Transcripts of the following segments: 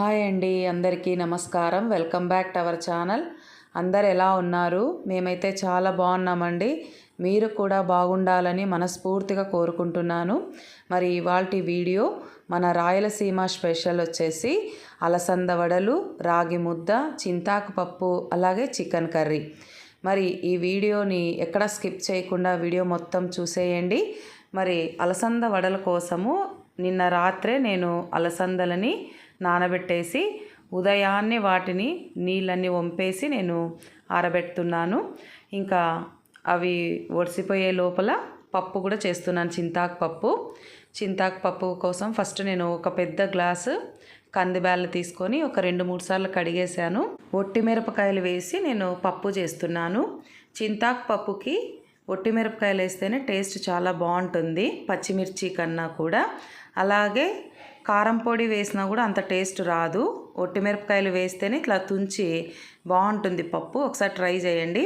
Hi అండి అందరికీ నమస్కారం. Welcome back to our channel. అందరు ఎలా ఉన్నారు? మేమైతే చాలా బాగున్నామండి. మీరు కూడా బాగుండాలని మనస్ఫూర్తిగా కోరుకుంటున్నాను. మరి ఇవాళ వీడియో మన రాయలసీమ స్పెషల్ వచ్చేసి అలసంద వడలు రాగి ముద్ద చింతాకు పప్పు అలాగే చికెన్ కర్రీ. మరి ఈ వీడియోని ఎక్కడ స్కిప్ చేయకుండా వీడియో మొత్తం చూసేయండి. మరి అలసంద వడల కోసము నిన్న రాత్రే నేను అలసందలని నానబెట్టేసి ఉదయాన్నే వాటిని నీళ్ళన్నీ వంపేసి నేను ఆరబెడుతున్నాను. ఇంకా అవి ఒడిసిపోయే లోపల పప్పు కూడా చేస్తున్నాను చింతాకు పప్పు. చింతాకు పప్పు కోసం ఫస్ట్ నేను ఒక పెద్ద గ్లాసు కందిబ్యాళ్ళు తీసుకొని ఒక రెండు మూడు సార్లు కడిగేశాను. ఒట్టి మిరపకాయలు వేసి నేను పప్పు చేస్తున్నాను. చింతాకు పప్పుకి ఒట్టి మిరపకాయలు వేస్తేనే టేస్ట్ చాలా బాగుంటుంది పచ్చిమిర్చి కన్నా కూడా. అలాగే కారం పొడి వేసినా కూడా అంత టేస్ట్ రాదు. ఒట్టిమిరపకాయలు వేస్తేనే ఇట్లా తుంచి బాగుంటుంది పప్పు. ఒకసారి ట్రై చేయండి.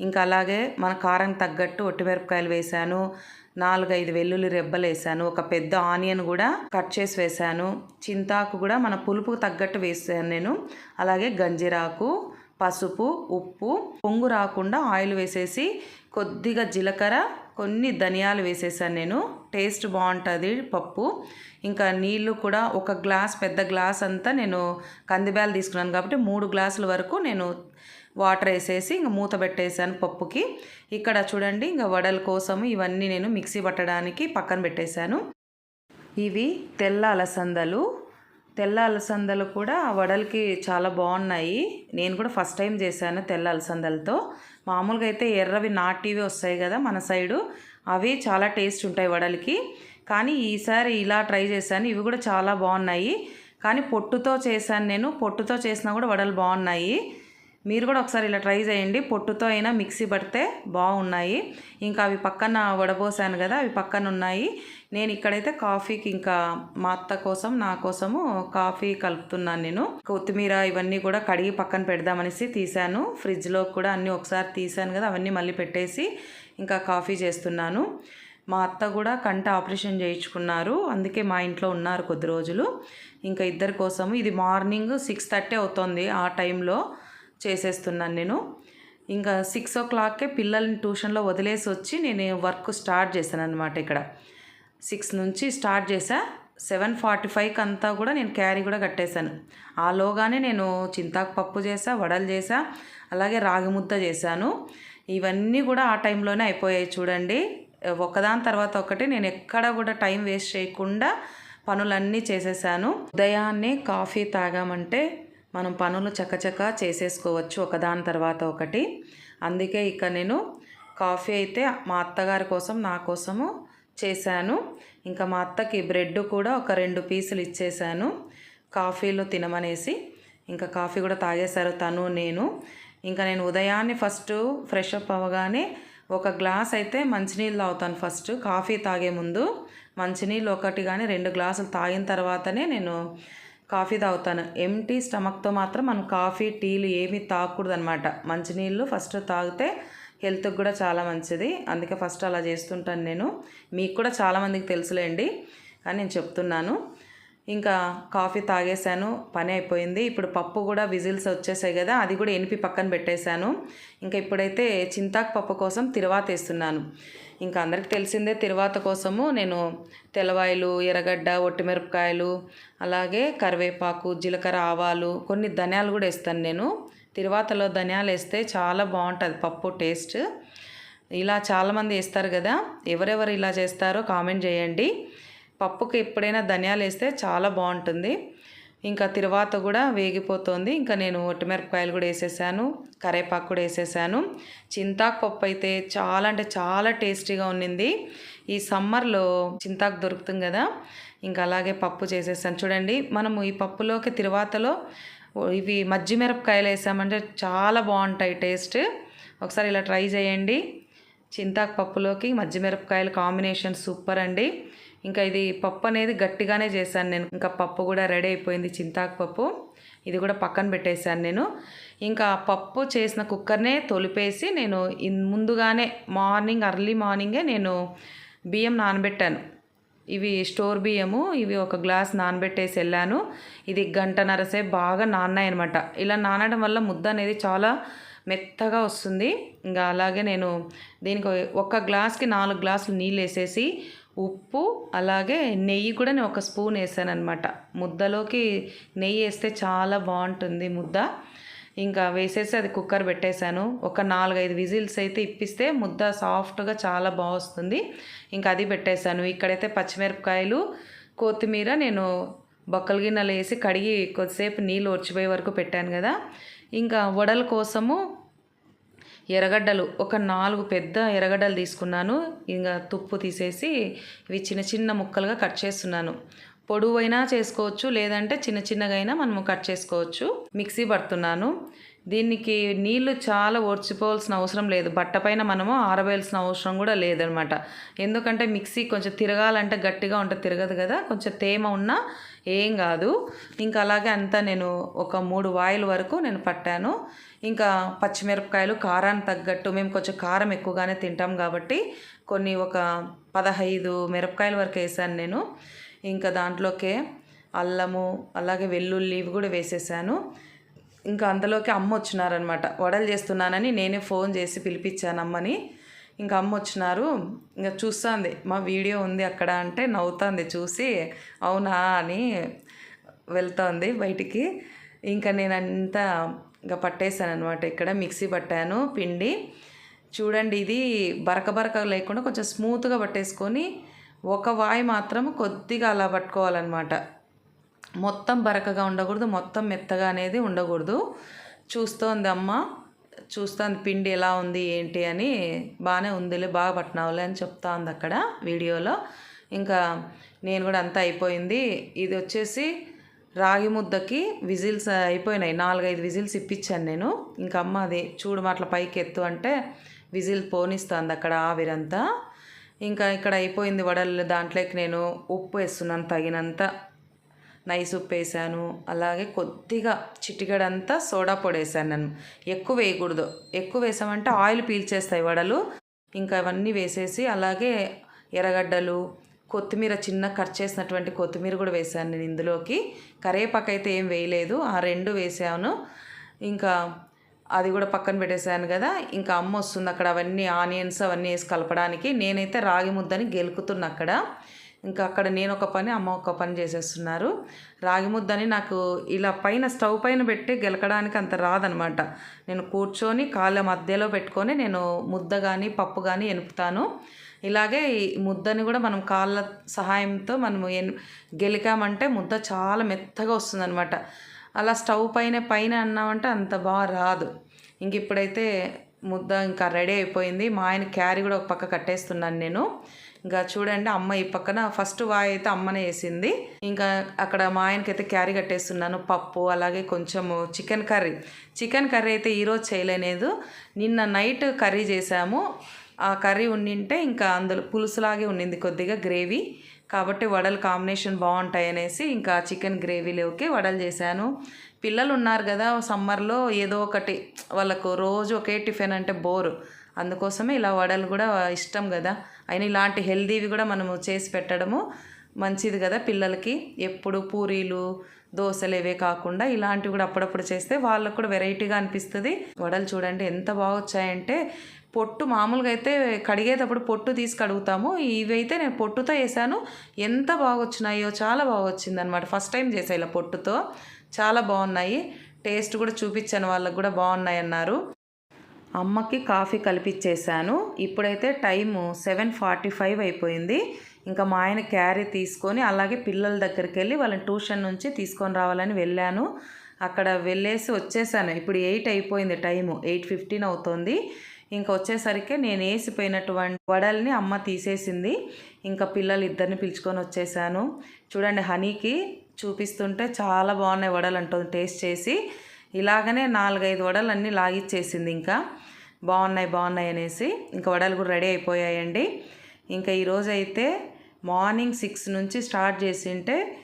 ఇంకా అలాగే మన కారం తగ్గట్టు ఒట్టిమిరపకాయలు వేసాను నాలుగైదు వెల్లుల్లి రెబ్బలు వేసాను ఒక పెద్ద ఆనియన్ కూడా కట్ చేసి వేసాను చింతాకు కూడా మన పులుపుకు తగ్గట్టు వేసాను నేను. అలాగే గంజిరాకు పసుపు ఉప్పు పొంగు రాకుండా ఆయిల్ వేసేసి కొద్దిగా జీలకర్ర కొన్ని ధనియాలు వేసేసాను నేను. టేస్ట్ బాగుంటుంది పప్పు. ఇంకా నీళ్ళు కూడా ఒక గ్లాస్ పెద్ద గ్లాస్ అంతా నేను కందిబ్యాలు తీసుకున్నాను కాబట్టి మూడు గ్లాసుల వరకు నేను వాటర్ వేసేసి ఇంకా మూత పెట్టేసాను పప్పుకి. ఇక్కడ చూడండి ఇంకా వడల కోసం ఇవన్నీ నేను మిక్సీ పట్టడానికి పక్కన పెట్టేశాను. ఇవి తెల్ల అలసందలు. తెల్ల అలసందలు కూడా వడలకి చాలా బాగున్నాయి. నేను కూడా ఫస్ట్ టైం చేశాను తెల్ల అలసందలతో. మామూలుగా అయితే ఎర్రవి నాటివి వస్తాయి కదా మన సైడు అవి చాలా టేస్ట్ ఉంటాయి వడలకి. కానీ ఈసారి ఇలా ట్రై చేశాను ఇవి కూడా చాలా బాగున్నాయి. కానీ పొట్టుతో చేశాను నేను పొట్టుతో చేసినా కూడా వడలు బాగున్నాయి. మీరు కూడా ఒకసారి ఇలా ట్రై చేయండి. పొట్టుతో అయినా మిక్సీ పడితే బాగున్నాయి. ఇంకా అవి పక్కన వడబోసాను కదా అవి పక్కన ఉన్నాయి. నేను ఇక్కడైతే కాఫీకి ఇంకా మా అత్త కోసం నా కోసము కాఫీ కలుపుతున్నాను నేను. కొత్తిమీర ఇవన్నీ కూడా కడిగి పక్కన పెడదామనేసి తీశాను. ఫ్రిడ్జ్లో కూడా అన్నీ ఒకసారి తీశాను కదా అవన్నీ మళ్ళీ పెట్టేసి ఇంకా కాఫీ చేస్తున్నాను. మా అత్త కూడా కంట ఆపరేషన్ చేయించుకున్నారు. అందుకే మా ఇంట్లో ఉన్నారు కొద్ది రోజులు. ఇంకా ఇద్దరి కోసము. ఇది మార్నింగ్ సిక్స్ థర్టీ అవుతుంది ఆ టైంలో. చేసేస్తున్నాను నేను. ఇంకా సిక్స్ ఓ క్లాక్కే పిల్లల్ని ట్యూషన్లో వదిలేసి వచ్చి నేను వర్క్ స్టార్ట్ చేశాను అనమాట ఇక్కడ. సిక్స్ నుంచి స్టార్ట్ చేశా. సెవెన్ ఫార్టీ ఫైవ్కి అంతా కూడా నేను క్యారీ కూడా కట్టేశాను. ఆలోగానే నేను చింతాకు పప్పు చేసా వడలు చేసా అలాగే రాగి ముద్ద చేశాను. ఇవన్నీ కూడా ఆ టైంలోనే అయిపోయాయి చూడండి. ఒకదాని తర్వాత ఒకటి నేను ఎక్కడ కూడా టైం వేస్ట్ చేయకుండా పనులన్నీ చేసేసాను ఉదయాన్నే కాఫీ తాగామంటే మనం పనులు చకచక చేసేసుకోవచ్చు ఒకదాని తర్వాత ఒకటి. అందుకే ఇక నేను కాఫీ అయితే మా అత్తగారి కోసం నా కోసము చేశాను. ఇంకా మా అత్తకి బ్రెడ్ కూడా ఒక రెండు పీసులు ఇచ్చేసాను కాఫీలో తినమనేసి ఇంకా కాఫీ కూడా తాగేశారు తను నేను. ఇంకా నేను ఉదయాన్నే ఫస్ట్ ఫ్రెష్ అప్ అవ్వగానే ఒక గ్లాస్ అయితే మంచినీళ్ళు తాగుతాను ఫస్ట్. కాఫీ తాగే ముందు మంచినీళ్ళు ఒకటి కానీ రెండు గ్లాసులు తాగిన తర్వాతనే నేను కాఫీ తాగుతాను. ఎంటీ స్టమక్తో మాత్రం మనం కాఫీ టీలు ఏమీ తాగకూడదు అనమాట మంచినీళ్ళు ఫస్ట్ తాగితే హెల్త్కి కూడా చాలా మంచిది. అందుకే ఫస్ట్ అలా చేస్తుంటాను నేను. మీకు కూడా చాలామందికి తెలుసులేండి కానీ నేను చెప్తున్నాను. ఇంకా కాఫీ తాగేశాను పని అయిపోయింది. ఇప్పుడు పప్పు కూడా విజిల్స్ వచ్చేసాయి కదా అది కూడా ఎనిపి పక్కన పెట్టేశాను. ఇంకా ఇప్పుడైతే చింతాకు పప్పు కోసం తిరువాత వేస్తున్నాను. ఇంకా అందరికి తెలిసిందే తిరువాత కోసము నేను తెల్లవాయలు ఎర్రగడ్డ ఒట్టిమిరపకాయలు అలాగే కరివేపాకు జీలకర్ర ఆవాలు కొన్ని ధనియాలు కూడా వేస్తాను నేను. తిరువాతలో ధనియాలు వేస్తే చాలా బాగుంటుంది పప్పు టేస్ట్. ఇలా చాలామంది వేస్తారు కదా ఎవరెవరు ఇలా చేస్తారో కామెంట్ చేయండి. పప్పుకి ఎప్పుడైనా ధనియాలు వేస్తే చాలా బాగుంటుంది. ఇంకా తిరువాత కూడా వేగిపోతుంది. ఇంకా నేను ఒట్టిమిరపకాయలు కూడా వేసేసాను. కరేపాకు కూడా వేసేసాను. చింతాకు పప్పు అయితే చాలా అంటే చాలా టేస్టీగా ఉన్నింది. ఈ సమ్మర్లో చింతాకు దొరుకుతుంది కదా. ఇంకా అలాగే పప్పు చేసేసాను. చూడండి మనము ఈ పప్పులోకి తిరువాతలో ఇవి మజ్జి మిరపకాయలు వేసామంటే చాలా బాగుంటాయి టేస్ట్. ఒకసారి ఇలా ట్రై చేయండి. చింతాకు పప్పులోకి మజ్జి మిరపకాయలు కాంబినేషన్ సూపర్ అండి. ఇంకా ఇది పప్పు అనేది గట్టిగానే చేశాను నేను. ఇంకా పప్పు కూడా రెడీ అయిపోయింది చింతాకు పప్పు. ఇది కూడా పక్కన పెట్టేశాను నేను. ఇంకా పప్పు చేసిన కుక్కర్నే తొలిపేసి నేను ముందుగానే మార్నింగ్ అర్లీ మార్నింగే నేను బియ్యం నానబెట్టాను. ఇవి స్టోర్ బియ్యము ఇవి ఒక గ్లాస్ నానబెట్టేసి వెళ్ళాను. ఇది గంటన్నరసేపు బాగా నాన్నాయి అనమాట ఇలా నానడం వల్ల ముద్ద అనేది చాలా మెత్తగా వస్తుంది. ఇంకా అలాగే నేను దీనికి ఒక గ్లాస్కి నాలుగు గ్లాసులు నీళ్ళు వేసేసి ఉప్పు అలాగే నెయ్యి కూడా నేను ఒక స్పూన్ వేసాను అనమాట ముద్దలోకి నెయ్యి వేస్తే చాలా బాగుంటుంది ముద్ద. ఇంకా వేసేసి అది కుక్కర్ పెట్టేశాను. ఒక నాలుగైదు విజిల్స్ అయితే ఇప్పిస్తే ముద్ద సాఫ్ట్గా చాలా బాగుస్తుంది ఇంకా అది పెట్టేశాను. ఇక్కడైతే పచ్చిమిరపకాయలు కొత్తిమీర నేను బొక్కల గిన్నెలు వేసి కడిగి కొద్దిసేపు నీళ్ళు వచ్చిపోయే వరకు పెట్టాను కదా. ఇంకా వడల కోసము ఎర్రగడ్డలు. ఒక నాలుగు పెద్ద ఎర్రగడ్డలు తీసుకున్నాను. ఇంకా తుప్పు తీసేసి ఇవి చిన్న చిన్న ముక్కలుగా కట్ చేస్తున్నాను. పొడవైనా చేసుకోవచ్చు లేదంటే చిన్న చిన్నగా అయినా మనము కట్ చేసుకోవచ్చు. మిక్సీ పడుతున్నాను. దీనికి నీళ్ళు చాలా ఓడ్చిపోవాల్సిన అవసరం లేదు. బట్ట పైన మనము ఆరబేయాల్సిన అవసరం కూడా లేదనమాట. ఎందుకంటే మిక్సీ కొంచెం తిరగాలంటే గట్టిగా ఉంటే తిరగదు కదా. కొంచెం తేమ ఉన్నా ఏం కాదు. ఇంకా అలాగే అంతా నేను ఒక మూడు వాయిల్ వరకు నేను పట్టాను. ఇంకా పచ్చిమిరపకాయలు కారానికి తగ్గట్టు మేము కొంచెం కారం ఎక్కువగానే తింటాం కాబట్టి కొన్ని ఒక పదహైదు మిరపకాయల వరకు వేసాను నేను. ఇంకా దాంట్లోకే అల్లము అలాగే వెల్లుల్లి ఇవి కూడా వేసేసాను. ఇంకా అంతలోకి అమ్మ వచ్చినారనమాట వడలు చేస్తున్నానని నేనే ఫోన్ చేసి పిలిపించాను అమ్మని. ఇంకా అమ్మ వచ్చినారు. ఇంకా చూస్తుంది మా వీడియో ఉంది అక్కడ అంటే నవ్వుతుంది చూసి అవునా అని వెళ్తోంది బయటికి. ఇంకా నేను అంతా ఇంకా పట్టేశాను అనమాట ఇక్కడ మిక్సీ పట్టాను పిండి. చూడండి ఇది బరక బరక లేకుండా కొంచెం స్మూత్గా పట్టేసుకొని ఒక వాయి మాత్రం కొద్దిగా అలా పట్టుకోవాలన్నమాట. మొత్తం బరకగా ఉండకూడదు మొత్తం మెత్తగా అనేది ఉండకూడదు. చూస్తోంది అమ్మ. చూస్తాను పిండి ఎలా ఉంది ఏంటి అని బాగానే ఉందిలే బాగా పట్టినావులే అని చెప్తా ఉంది అక్కడ వీడియోలో. ఇంకా నేను కూడా అంతా అయిపోయింది. ఇది వచ్చేసి రాగి ముద్దకి విజిల్స్ అయిపోయినాయి నాలుగైదు విజిల్స్ ఇప్పించాను నేను. ఇంకా అమ్మ అది చూడు మాటల పైకి ఎత్తు అంటే విజిల్ పోనిస్తుంది అక్కడ ఆవిరంతా. ఇంకా ఇక్కడ అయిపోయింది వడలు దాంట్లోకి నేను ఉప్పు వేస్తున్నాను తగినంత. నైస్ ఉప్పు వేసాను. అలాగే కొద్దిగా చిటికడంతా సోడా పొడి వేసాను నేను. ఎక్కువ వేయకూడదు. ఎక్కువ వేసామంటే ఆయిల్ పీల్చేస్తాయి వడలు. ఇంకా అవన్నీ వేసేసి అలాగే ఎర్రగడ్డలు కొత్తిమీర చిన్న కట్ చేసినటువంటి కొత్తిమీర కూడా వేసాను నేను ఇందులోకి. కరేపాకు అయితే ఏం వేయలేదు. ఆ రెండు వేసాను. ఇంకా అది కూడా పక్కన పెట్టేశాను కదా. ఇంకా అమ్మ వస్తుంది అక్కడ. అవన్నీ ఆనియన్స్ అవన్నీ వేసి కలపడానికి. నేనైతే రాగి ముద్దని గెలుకుతున్నా అక్కడ. ఇంకా అక్కడ నేను ఒక పని అమ్మ ఒక పని చేసేస్తున్నారు. రాగి ముద్దని నాకు ఇలా పైన స్టవ్ పైన పెట్టి గెలకడానికి అంత రాదనమాట. నేను కూర్చొని కాళ్ళ మధ్యలో పెట్టుకొని నేను ముద్ద కానీ పప్పు కానీ ఎనుపుతాను. ఇలాగే ఈ ముద్దని కూడా మనం కాళ్ళ సహాయంతో మనం ఎన్ గెలికామంటే ముద్ద చాలా మెత్తగా వస్తుందనమాట. అలా స్టవ్ పైన పైన అన్నామంటే అంత బాగా రాదు. ఇంక ఇప్పుడైతే ముద్ద ఇంకా రెడీ అయిపోయింది. మా ఆయన క్యారీ కూడా ఒక పక్క కట్టేస్తున్నాను నేను. ఇంకా చూడండి అమ్మ ఈ పక్కన ఫస్ట్ వాయి అయితే అమ్మనే వేసింది. ఇంకా అక్కడ మా ఆయనకి అయితే క్యారీ కట్టేస్తున్నాను పప్పు అలాగే కొంచెము చికెన్ కర్రీ. చికెన్ కర్రీ అయితే ఈరోజు చేయలేనేదు. నిన్న నైట్ కర్రీ చేసాము ఆ కర్రీ ఉండింటే ఇంకా అందులో పులుసులాగే ఉండింది కొద్దిగా గ్రేవీ. కాబట్టి వడలు కాంబినేషన్ బాగుంటాయి అనేసి ఇంకా చికెన్ గ్రేవీలోకి వడలు చేశాను. పిల్లలు ఉన్నారు కదా సమ్మర్లో ఏదో ఒకటి వాళ్ళకు రోజు ఒకే టిఫిన్ అంటే బోరు. అందుకోసమే ఇలా వడలు కూడా ఇష్టం కదా. అయినా ఇలాంటి హెల్దీవి కూడా మనము చేసి పెట్టడము మంచిది కదా పిల్లలకి. ఎప్పుడు పూరీలు దోశలు ఇవే కాకుండా ఇలాంటివి కూడా అప్పుడప్పుడు చేస్తే వాళ్ళకు కూడా వెరైటీగా అనిపిస్తుంది. వడలు చూడండి ఎంత బాగా వచ్చాయంటే పొట్టు మామూలుగా అయితే కడిగేటప్పుడు పొట్టు తీసి కడుగుతాము. ఇవైతే నేను పొట్టుతో వేసాను ఎంత బాగా వచ్చినాయో చాలా బాగా వచ్చింది అనమాట ఫస్ట్ టైం చేసా ఇలా పొట్టుతో. చాలా బాగున్నాయి. టేస్ట్ కూడా చూపించాను వాళ్ళకు కూడా బాగున్నాయి అన్నారు అమ్మకి కాఫీ కలిపిచ్చేసాను. ఇప్పుడైతే టైము సెవెన్ ఫార్టీ ఫైవ్ అయిపోయింది. ఇంకా మా ఆయన క్యారీ తీసుకొని అలాగే పిల్లల దగ్గరికి వెళ్ళి వాళ్ళని ట్యూషన్ నుంచి తీసుకొని రావాలని వెళ్ళాను. అక్కడ వెళ్ళేసి వచ్చేసాను. ఇప్పుడు ఎయిట్ అయిపోయింది టైము. ఎయిట్ ఫిఫ్టీన్ అవుతుంది. ఇంకా వచ్చేసరికి నేను వేసిపోయినటువంటి వడల్ని అమ్మ తీసేసింది. ఇంకా పిల్లలు ఇద్దరిని పిలుచుకొని వచ్చేసాను. చూడండి హనీకి చూపిస్తుంటే చాలా బాగున్నాయి వడలు అంటుంది టేస్ట్ చేసి. ఇలాగనే నాలుగైదు వడలు అన్నీ లాగిచ్చేసింది ఇంకా. బాగున్నాయి బాగున్నాయి అనేసి ఇంకా వడలు కూడా రెడీ అయిపోయాయండి. ఇంకా ఈరోజు అయితే మార్నింగ్ సిక్స్ నుంచి స్టార్ట్ చేసింటే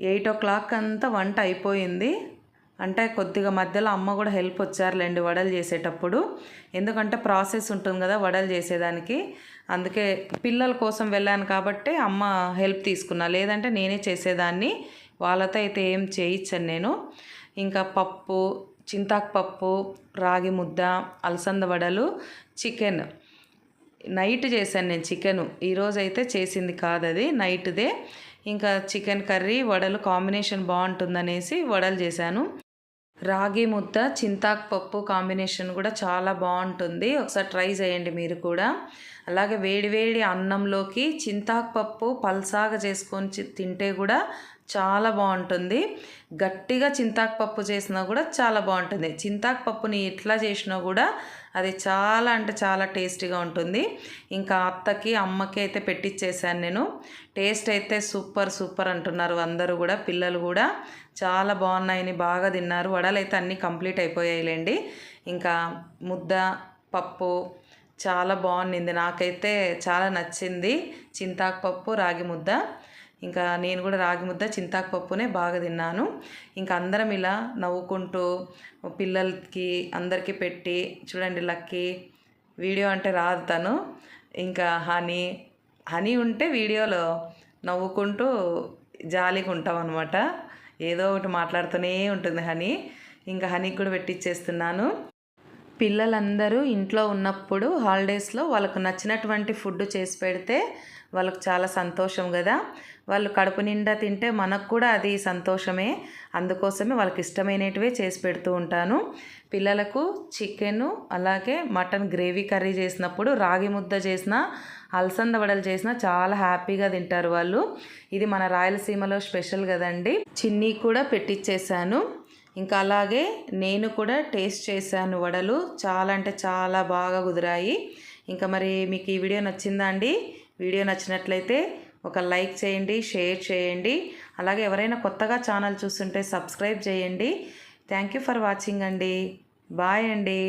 ఎయిట్ ఓ క్లాక్ అంతా వంట అయిపోయింది. అంటే కొద్దిగా మధ్యలో అమ్మ కూడా హెల్ప్ వచ్చారులేండి వడలు చేసేటప్పుడు. ఎందుకంటే ప్రాసెస్ ఉంటుంది కదా వడలు చేసేదానికి. అందుకే పిల్లల కోసం వెళ్ళాను కాబట్టి అమ్మ హెల్ప్ తీసుకున్నా. లేదంటే నేనే చేసేదాన్ని. వాళ్ళతో అయితే ఏం చేయించాను నేను. ఇంకా పప్పు చింతాకు పప్పు రాగి ముద్ద అలసంద వడలు చికెన్. నైట్ చేశాను నేను చికెను. ఈరోజు అయితే చేసింది కాదు అది నైట్దే. ఇంకా చికెన్ కర్రీ వడలు కాంబినేషన్ బాగుంటుందనేసి వడలు చేశాను. రాగి ముద్ద చింతాకు పప్పు కాంబినేషన్ కూడా చాలా బాగుంటుంది. ఒకసారి ట్రై చేయండి మీరు కూడా. అలాగే వేడివేడి అన్నంలోకి చింతాకు పప్పు పల్సాగా చేసుకొని తింటే కూడా చాలా బాగుంటుంది. గట్టిగా చింతాకు పప్పు చేసినా కూడా చాలా బాగుంటుంది. చింతాకు పప్పుని ఎట్లా చేసినా కూడా అది చాలా అంటే చాలా టేస్టీగా ఉంటుంది. ఇంకా అత్తకి అమ్మకి అయితే పెట్టించేసాను నేను. టేస్ట్ అయితే సూపర్ సూపర్ అంటున్నారు అందరూ కూడా పిల్లలు కూడా. చాలా బాగున్నాయని బాగా తిన్నారు. వడలు అయితే అన్నీ కంప్లీట్ అయిపోయాయిలేండి. ఇంకా ముద్ద పప్పు చాలా బాగుండింది. నాకైతే చాలా నచ్చింది. చింతాకు పప్పు రాగి ముద్ద. ఇంకా నేను కూడా రాగి ముద్ద చింతాకు పప్పునే బాగా తిన్నాను. ఇంకా అందరం ఇలా నవ్వుకుంటూ పిల్లలకి అందరికీ పెట్టి చూడండి లక్కీ వీడియో అంటే రాదు తను. ఇంకా హనీ హనీ ఉంటే వీడియోలో నవ్వుకుంటూ జాలీగా ఉంటాం అనమాట ఏదో ఒకటి మాట్లాడుతూనే ఉంటుంది హనీ. ఇంకా హనీకి కూడా పెట్టిచ్చేస్తున్నాను. పిల్లలందరూ ఇంట్లో ఉన్నప్పుడు హాలిడేస్లో వాళ్ళకు నచ్చినటువంటి ఫుడ్ చేసి పెడితే వాళ్ళకు చాలా సంతోషం కదా. వాళ్ళు కడుపు నిండా తింటే మనకు కూడా అది సంతోషమే. అందుకోసమే వాళ్ళకి ఇష్టమైనటివే చేసి పెడుతూ ఉంటాను. పిల్లలకు చికెను అలాగే మటన్ గ్రేవీ కర్రీ చేసినప్పుడు రాగి ముద్ద చేసిన అలసంద వడలు చేసిన చాలా హ్యాపీగా తింటారు వాళ్ళు. ఇది మన రాయలసీమలో స్పెషల్ కదండి. చిన్ని కూడా పెట్టించేసాను ఇంకా అలాగే నేను కూడా టేస్ట్ చేశాను వడలు. చాలా అంటే చాలా బాగా కుదిరాయి. ఇంకా మరి మీకు ఈ వీడియో నచ్చిందా అండి? వీడియో నచ్చినట్లయితే ఒక లైక్ చేయండి షేర్ చేయండి. అలాగే ఎవరైనా కొత్తగా ఛానల్ చూస్తుంటే సబ్స్క్రైబ్ చేయండి. థ్యాంక్ యూ ఫర్ వాచింగ్ అండి. బాయ్ అండి.